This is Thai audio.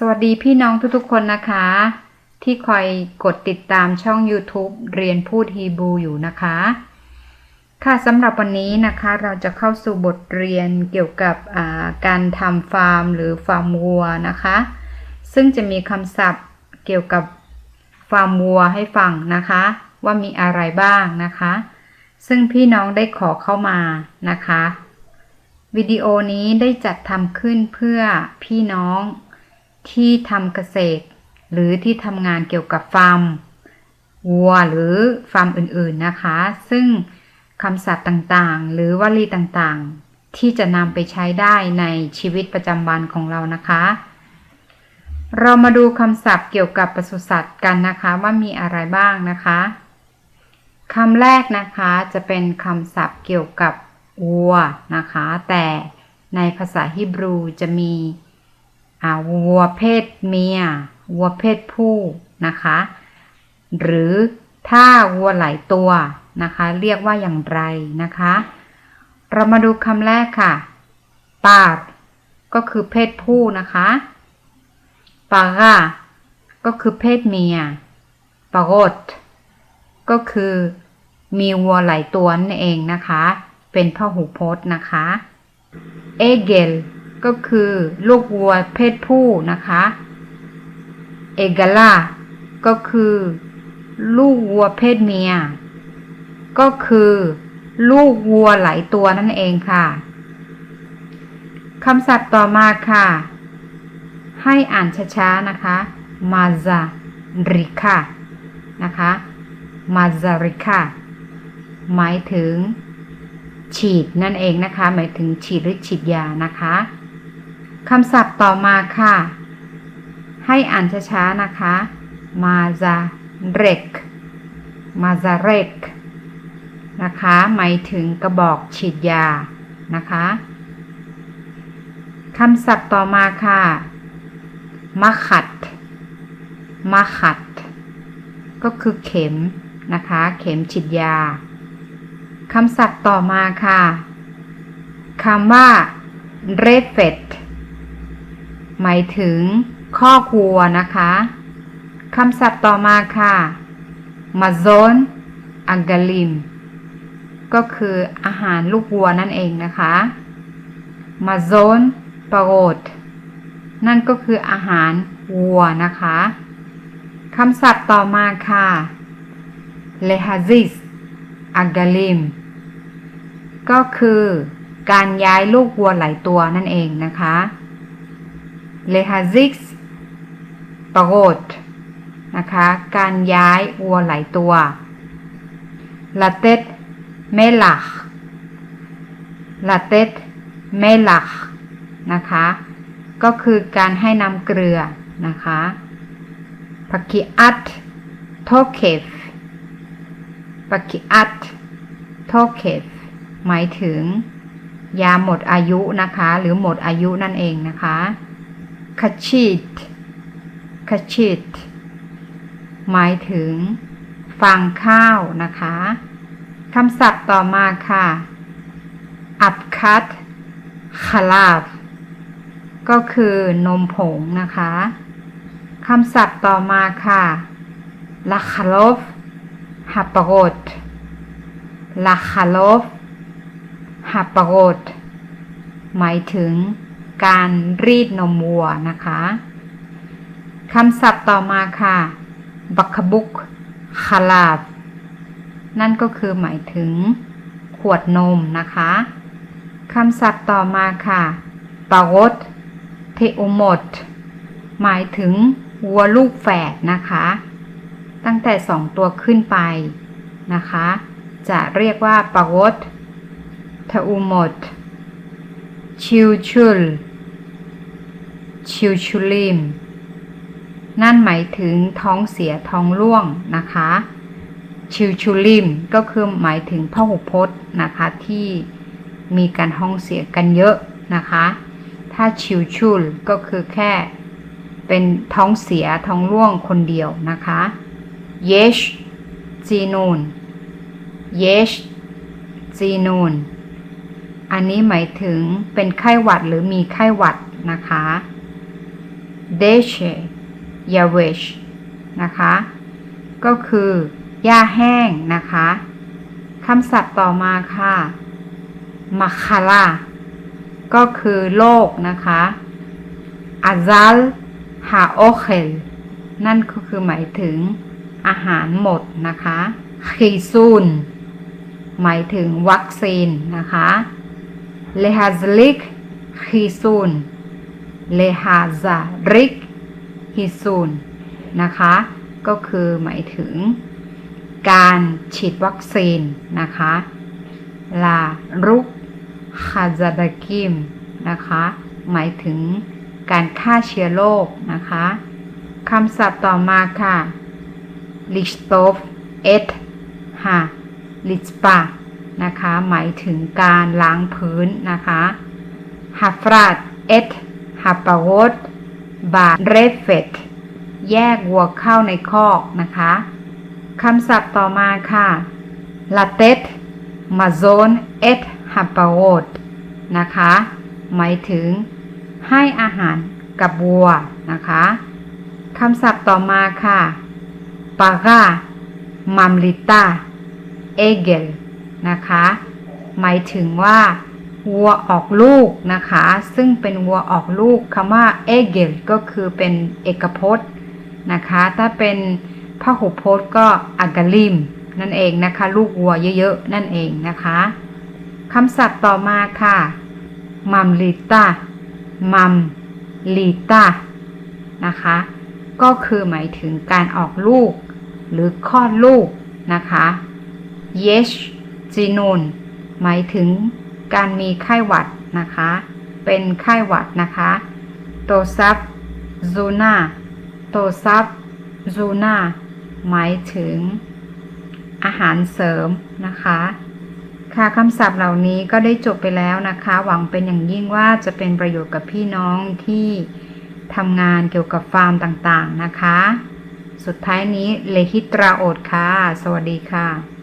สวัสดีพี่น้องทุกๆคนนะคะ ที่คอยกดติดตามช่อง YouTube เรียนพูดฮีบรูอยู่นะคะ ค่ะสำหรับวันนี้นะคะเราจะเข้าสู่บทเรียนเกี่ยวกับการทำฟาร์มหรือฟาร์มวัวนะคะ ซึ่งจะมีคำศัพท์เกี่ยวกับฟาร์มวัวให้ฟังนะคะ ว่ามีอะไรบ้างนะคะ ซึ่งพี่น้องได้ขอเข้ามานะคะวิดีโอนี้ได้จัดทำขึ้นเพื่อพี่น้อง ที่ทำเกษตร หรือที่ทำงานเกี่ยวกับฟาร์มวัวหรือฟาร์มอื่นๆนะคะ ซึ่งคำศัพท์ต่างๆ หรือวลีต่างๆ ที่จะนำไปใช้ได้ในชีวิตประจำวันของเรานะคะ เรามาดูคำศัพท์เกี่ยวกับปศุสัตว์กันนะคะว่ามีอะไรบ้างนะคะคำแรกนะคะจะเป็นคำศัพท์เกี่ยวกับวัวนะคะ แต่ในภาษาฮิบรูจะมี วัวเพศเมีย วัวเพศผู้นะคะ หรือถ้าวัวหลายตัวนะคะ เรียกว่าอย่างไรนะคะ เรามาดูคำแรกค่ะปาดก็คือเพศผู้นะคะปากาก็คือเพศเมียปากดก็คือมีวัวหลายตัวนั่นเองนะคะ เป็นพหูพจน์นะคะ เอเกล ก็คือลูกวัวเพศผู้นะคะ เอกลาก็คือ ลูกวัวเพศเมีย ก็คือ ลูกวัวหลายตัวนั่นเองค่ะคำศัพท์ต่อมาค่ะ ให้อ่านช้าๆนะคะมาซาริคานะคะมาซาริคาหมายถึงฉีดนั่นเองนะคะ หมายถึงฉีดหรือฉีดยานะคะ คำศัพท์ต่อมาค่ะ ให้อ่านช้าๆนะคะ มาซาเรกมาซาเรกนะคะ หมายถึงกระบอกฉีดยานะคะคำศัพท์ต่อมาค่ะมาขัดมาขัด ก็คือเข็มนะคะ เข็มฉีดยาคำศัพท์ต่อมาค่ะคำว่าเรเฟต หมายถึง ข้อครัวนะคะคำศัพท์ต่อมาค่ะมาโซนอังกาลิม ก็คืออาหารลูกวัวนั่นเองนะคะมาโซนปาโรดนั่นก็คืออาหารวัวนะคะคำศัพท์ต่อมาค่ะเลฮาซิสอังกาลิม ก็คือการย้ายลูกวัวหลายตัวนั่นเองนะคะ เลฮาซิกส์ปโรดนะคะ การย้ายวัวหลายตัวลาเตตเมลักลาเตตเมลักนะคะ ก็คือการให้น้ำเกลือนะคะพักิอัตโทเคฟพักิอัตโทเคฟหมายถึงยาหมดอายุนะคะ หรือหมดอายุนั่นเองนะคะ คาชิตคาชิต หมายถึง ฟางข้าวนะคะคำศัพท์ต่อมาค่ะ อับคัตคาลาฟก็คือนมผงนะคะคำศัพท์ต่อมาค่ะลาคาโลฟฮัปโรดลาคาโลฟฮัปโรดหมายถึง การรีดนมวัวนะคะคำศัพท์ต่อมาค่ะ บักบุกคาลาบ นั่นก็คือหมายถึง ขวดนมนะคะคำศัพท์ต่อมาค่ะปารดเทโอมดหมายถึงวัวลูกแฝดนะคะ ตั้งแต่สองตัวขึ้นไปนะคะ จะเรียกว่าปารดเทโอมดชิวชุล ชิวชุลิมนั่นหมายถึงท้องเสียท้องร่วงนะคะ ชิวชุลิมก็คือหมายถึงพหุพจน์นะคะที่มีการท้องเสียกันเยอะนะคะ ถ้าชิวชุลก็คือแค่เป็นท้องเสียท้องร่วงคนเดียวนะคะเยชจีนูนเยชจีนูนอันนี้หมายถึงเป็นไข้หวัดหรือมีไข้หวัดนะคะ deshe yavesh นะคะ ก็คือหญ้าแห้งนะคะคำศัพท์ต่อมาค่ะมาคาลาก็คือโรคนะคะอาซัลฮาโอเคลนั่นก็คือหมายถึงอาหารหมดนะคะคีซูนหมายถึงวัคซีนนะคะเลฮาซลิกคีซูน เลฮาซาริกฮิซูนนะคะ ก็คือหมายถึงการฉีดวัคซีนนะคะลารุกฮาซาดากิมนะคะ หมายถึงการฆ่าเชื้อโรคนะคะคำศัพท์ต่อมาค่ะลิชโตฟเอทฮาลิชปานะคะ หมายถึงการล้างพื้นนะคะฮาฟราดเอท ฮาปาวดบาเรเฟตแยกวัวเข้าในคอกนะคะคำศัพท์ต่อมาค่ะลาเตตมาโซนเอทฮาปาวดนะคะ หมายถึงให้อาหารกับวัวนะคะคำศัพท์ต่อมาค่ะปากามัมลิตาเอเกลนะคะ หมายถึงว่า วัวออกลูกนะคะ ซึ่งเป็นวัวออกลูกคำว่าเอเกลก็คือเป็นเอกพจน์นะคะ ถ้าเป็นพหุพจน์ก็อากาลิมนั่นเองนะคะ ลูกวัวเยอะๆ นั่นเองนะคะคำศัพท์ต่อมาค่ะมัมลิตามัมลีตานะคะ ก็คือหมายถึงการออกลูก หรือคลอดลูกนะคะ yes จีนูนหมายถึง การมีไข้หวัดนะคะ เป็นไข้หวัดนะคะโตซับซูน่าโตซับซูน่าหมายถึง อาหารเสริมนะคะค่ะคำศัพท์เหล่านี้ก็ได้จบไปแล้วนะคะ หวังเป็นอย่างยิ่งว่าจะเป็นประโยชน์กับพี่น้องที่ทำงานเกี่ยวกับฟาร์มต่างๆนะคะ สุดท้ายนี้เลฮิตราโอดค่ะ สวัสดีค่ะ